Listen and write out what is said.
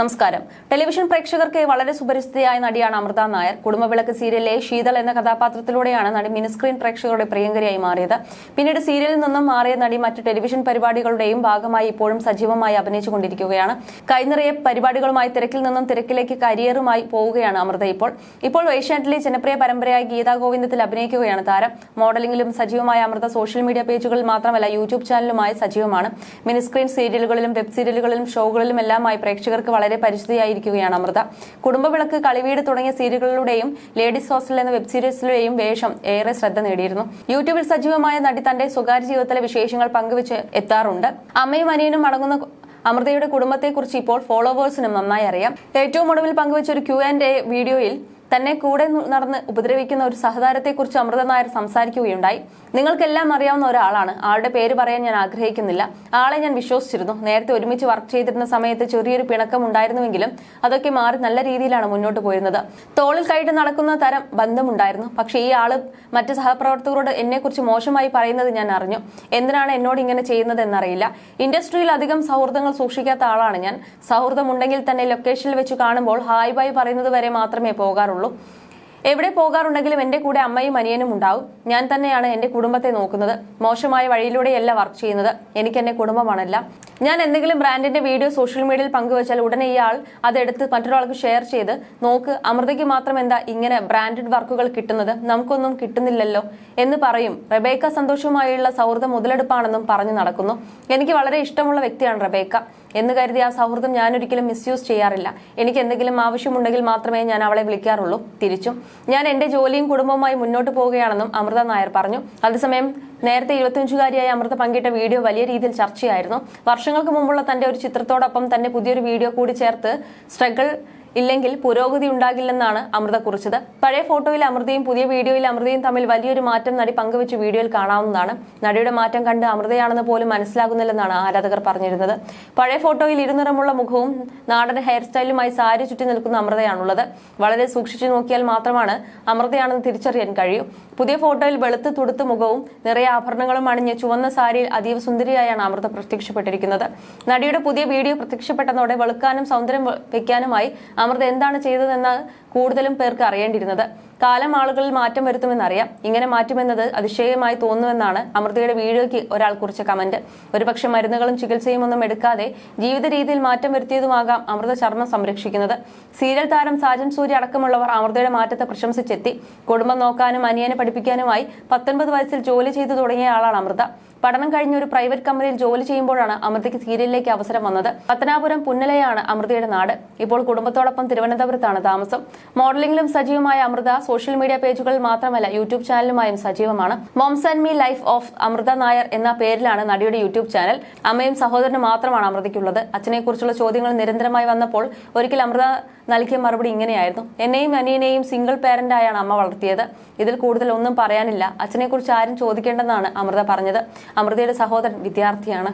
നമസ്കാരം. ടെലിവിഷൻ പ്രേക്ഷകർക്ക് വളരെ സുപരിചിതയായ നടിയാണ് അമൃത നായർ. കുടുംബവിളക്ക് സീരിയലിലെ ശീതൾ എന്ന കഥാപാത്രത്തിലൂടെയാണ് നടി മിനിസ്ക്രീൻ പ്രേക്ഷകരുടെ പ്രിയങ്കരിയായി മാറിയത്. പിന്നീട് സീരിയലിൽ നിന്നും മാറിയ നടി മറ്റ് ടെലിവിഷൻ പരിപാടികളുടെയും ഭാഗമായി ഇപ്പോഴും സജീവമായി അഭിനയിച്ചുകൊണ്ടിരിക്കുകയാണ് കൈനിറയെ പരിപാടികളുമായി തിരക്കിൽ നിന്നും തിരക്കിലേക്ക് കരിയറുമായി പോവുകയാണ് അമൃത ഇപ്പോൾ. ഇപ്പോൾ ഏഷ്യാനെറ്റിലെ ജനപ്രിയ പരമ്പരയായ ഗീതാ ഗോവിന്ദത്തിൽ അഭിനയിക്കുകയാണ് താരം. മോഡലിംഗിലും സജീവമായ അമൃത സോഷ്യൽ മീഡിയ പേജുകളിൽ മാത്രമല്ല യൂട്യൂബ് ചാനലുമായി സജീവമാണ്. മിനിസ്ക്രീൻ സീരിയലുകളിലും വെബ് സീരിയലുകളിലും ഷോകളിലും എല്ലാമായി പ്രേക്ഷകർക്ക് വളരെ പരിചിതയായിരിക്കുകയാണ് അമൃത. കുടുംബവിളക്ക് കളിവീട് തുടങ്ങിയ സീരിയലുകളിലൂടെയും ലേഡീസ് ഹോസ്റ്റൽ എന്ന വെബ് സീരീസിലൂടെയും വേഷം ഏറെ ശ്രദ്ധ നേടിയിരുന്നു. യൂട്യൂബിൽ സജീവമായ നടി തന്റെ സ്വകാര്യ ജീവിതത്തിലെ വിശേഷങ്ങൾ പങ്കുവച്ച് എത്താറുണ്ട്. അമ്മയും അനിയനും അടങ്ങുന്ന അമൃതയുടെ കുടുംബത്തെക്കുറിച്ച് ഇപ്പോൾ ഫോളോവേഴ്സിനും നന്നായി അറിയാം. ഏറ്റവും ഒടുവിൽ പങ്കുവച്ച ഒരു ക്യു ആൻഡ് എ വീഡിയോയിൽ തന്നെ കൂടെ നടന്ന് ഉപദ്രവിക്കുന്ന ഒരു സഹതാരത്തെക്കുറിച്ച് അമൃത നായർ സംസാരിക്കുകയുണ്ടായി. നിങ്ങൾക്കെല്ലാം അറിയാവുന്ന ഒരാളാണ്. ആളുടെ പേര് പറയാൻ ഞാൻ ആഗ്രഹിക്കുന്നില്ല. ആളെ ഞാൻ വിശ്വസിച്ചിരുന്നു. നേരത്തെ ഒരുമിച്ച് വർക്ക് ചെയ്തിരുന്ന സമയത്ത് ചെറിയൊരു പിണക്കം ഉണ്ടായിരുന്നുവെങ്കിലും അതൊക്കെ മാറി നല്ല രീതിയിലാണ് മുന്നോട്ട് പോയിരുന്നത്. തോളിൽ കൈയിട്ട് നടക്കുന്ന തരം ബന്ധമുണ്ടായിരുന്നു. പക്ഷേ ഈ ആൾ മറ്റ് സഹപ്രവർത്തകരോട് എന്നെക്കുറിച്ച് മോശമായി പറയുന്നത് ഞാൻ അറിഞ്ഞു. എന്തിനാണ് എന്നോട് ഇങ്ങനെ ചെയ്യുന്നത് എന്നറിയില്ല ഇൻഡസ്ട്രിയിൽ അധികം സൗഹൃദങ്ങൾ സൂക്ഷിക്കാത്ത ആളാണ് ഞാൻ. സൗഹൃദമുണ്ടെങ്കിൽ തന്നെ ലൊക്കേഷനിൽ വെച്ച് കാണുമ്പോൾ ഹായ് ബൈ പറയുന്നത് വരെ മാത്രമേ പോകാറുള്ളൂ. എവിടെ പോകാറുണ്ടെങ്കിലും എന്റെ കൂടെ അമ്മയും അനിയനും ഉണ്ടാവും. ഞാൻ തന്നെയാണ് എന്റെ കുടുംബത്തെ നോക്കുന്നത്. മോശമായ വഴിയിലൂടെയല്ല വർക്ക് ചെയ്യുന്നത്. എനിക്ക് എന്റെ കുടുംബമാണല്ല. ഞാൻ എന്തെങ്കിലും ബ്രാൻഡിന്റെ വീഡിയോ സോഷ്യൽ മീഡിയയിൽ പങ്കുവച്ചാൽ ഉടനെ ഇയാൾ അതെടുത്ത് മറ്റൊരാൾക്ക് ഷെയർ ചെയ്ത് നോക്ക് അമൃതയ്ക്ക് മാത്രം എന്താ ഇങ്ങനെ ബ്രാൻഡഡ് വർക്കുകൾ കിട്ടുന്നത്? നമുക്കൊന്നും കിട്ടുന്നില്ലല്ലോ എന്ന് പറയും. റബേക്ക സന്തോഷവുമായുള്ള സൗഹൃദം മുതലെടുപ്പാണെന്നും പറഞ്ഞു നടക്കുന്നു. എനിക്ക് വളരെ ഇഷ്ടമുള്ള വ്യക്തിയാണ് റബേക്ക. എന്ന് കരുതി ആ സൗഹൃദം ഞാനൊരിക്കലും മിസ്യൂസ് ചെയ്യാറില്ല. എനിക്ക് എന്തെങ്കിലും ആവശ്യമുണ്ടെങ്കിൽ മാത്രമേ ഞാൻ അവളെ വിളിക്കാറുള്ളൂ. തിരിച്ചും. ഞാൻ എന്റെ ജോലിയും കുടുംബവുമായി മുന്നോട്ട് പോവുകയാണെന്നും അമൃത നായർ പറഞ്ഞു. അതേസമയം നേരത്തെ ഇരുപത്തിയഞ്ചുകാരിയായ അമൃത പങ്കിട്ട വീഡിയോ വലിയ രീതിയിൽ ചർച്ചയായിരുന്നു. വർഷങ്ങൾക്ക് മുമ്പുള്ള തന്റെ ഒരു ചിത്രത്തോടൊപ്പം തന്നെ പുതിയൊരു വീഡിയോ കൂടി ചേർത്ത് സ്ട്രഗിൾ ഇല്ലെങ്കിൽ പുരോഗതി ഉണ്ടാകില്ലെന്നാണ് അമൃത കുറിച്ചത്. പഴയ ഫോട്ടോയിൽ അമൃതയും പുതിയ വീഡിയോയിൽ അമൃതയും തമ്മിൽ വലിയൊരു മാറ്റം നടി പങ്കുവെച്ച് വീഡിയോയിൽ കാണാവുന്നതാണ്. നടിയുടെ മാറ്റം കണ്ട് അമൃതയാണെന്ന് പോലും മനസ്സിലാകുന്നില്ലെന്നാണ് ആരാധകർ പറഞ്ഞിരുന്നത്. പഴയ ഫോട്ടോയിൽ ഇരുനിറമുള്ള മുഖവും നാടൻ ഹെയർ സ്റ്റൈലുമായി സാരി ചുറ്റി നിൽക്കുന്ന അമൃതയാണുള്ളത്. വളരെ സൂക്ഷിച്ചു നോക്കിയാൽ മാത്രമാണ് അമൃതയാണെന്ന് തിരിച്ചറിയാൻ കഴിയൂ. പുതിയ ഫോട്ടോയിൽ വെളുത്ത് തുടുത്ത് മുഖവും നിറയെ ആഭരണങ്ങളും അണിഞ്ഞ് ചുവന്ന സാരിയിൽ അതീവ സുന്ദരിയായാണ് അമൃത പ്രത്യക്ഷപ്പെട്ടിരിക്കുന്നത്. നടിയുടെ പുതിയ വീഡിയോ പ്രത്യക്ഷപ്പെട്ടതോടെ വെളുക്കാനും സൗന്ദര്യം വയ്ക്കാനുമായി അമൃത എന്താണ് ചെയ്തതെന്ന് കൂടുതലും പേർക്ക് അറിയേണ്ടിയിരുന്നത്. കാലം ആളുകളിൽ മാറ്റം വരുത്തുമെന്നറിയാം. ഇങ്ങനെ മാറ്റുമെന്നത് അതിശയമായി തോന്നുമെന്നാണ് അമൃതയുടെ വീഡിയോയ്ക്ക് ഒരാൾ കുറിച്ച കമന്റ്. ഒരുപക്ഷെ മരുന്നുകളും ചികിത്സയും ഒന്നും എടുക്കാതെ ജീവിത രീതിയിൽ മാറ്റം വരുത്തിയതുമാകാം അമൃത ചർമ്മം സംരക്ഷിക്കുന്നത്. സീരിയൽ താരം സാജൻ സൂര്യ അടക്കമുള്ളവർ അമൃതയുടെ മാറ്റത്തെ പ്രശംസിച്ചെത്തി. കുടുംബം നോക്കാനും അനിയനെ പഠിപ്പിക്കാനുമായി പത്തൊൻപത് വയസ്സിൽ ജോലി ചെയ്തു തുടങ്ങിയ ആളാണ് അമൃത. പഠനം കഴിഞ്ഞ ഒരു പ്രൈവറ്റ് കമ്പനിയിൽ ജോലി ചെയ്യുമ്പോഴാണ് അമൃതയ്ക്ക് സീരിയലിലേക്ക് അവസരം വന്നത്. പത്തനാപുരം പുന്നലയാണ് അമൃതയുടെ നാട്. ഇപ്പോൾ കുടുംബത്തോടൊപ്പം തിരുവനന്തപുരത്താണ് താമസം. മോഡലിംഗിലും സജീവമായ അമൃത സോഷ്യൽ മീഡിയ പേജുകൾ മാത്രമല്ല യൂട്യൂബ് ചാനലുമായും സജീവമാണ്. Moms and me life of Amrutha Nair എന്ന പേരിലാണ് നടിയുടെ യൂട്യൂബ് ചാനൽ. അമ്മയും സഹോദരനും മാത്രമാണ് അമൃതയ്ക്കുള്ളത്. അച്ഛനെക്കുറിച്ചുള്ള ചോദ്യങ്ങൾ നിരന്തരമായി വന്നപ്പോൾ ഒരിക്കൽ അമൃത നൽകിയ മറുപടി ഇങ്ങനെയായിരുന്നു. എന്നെയും അനിയനെയും സിംഗിൾ പാരന്റായാണ് അമ്മ വളർത്തിയത്. ഇതിൽ കൂടുതൽ ഒന്നും പറയാനില്ല. അച്ഛനെക്കുറിച്ച് ആരും ചോദിക്കേണ്ടെന്നാണ് അമൃത പറഞ്ഞത്. അമൃതയുടെ സഹോദരൻ വിദ്യാർത്ഥിയാണ്.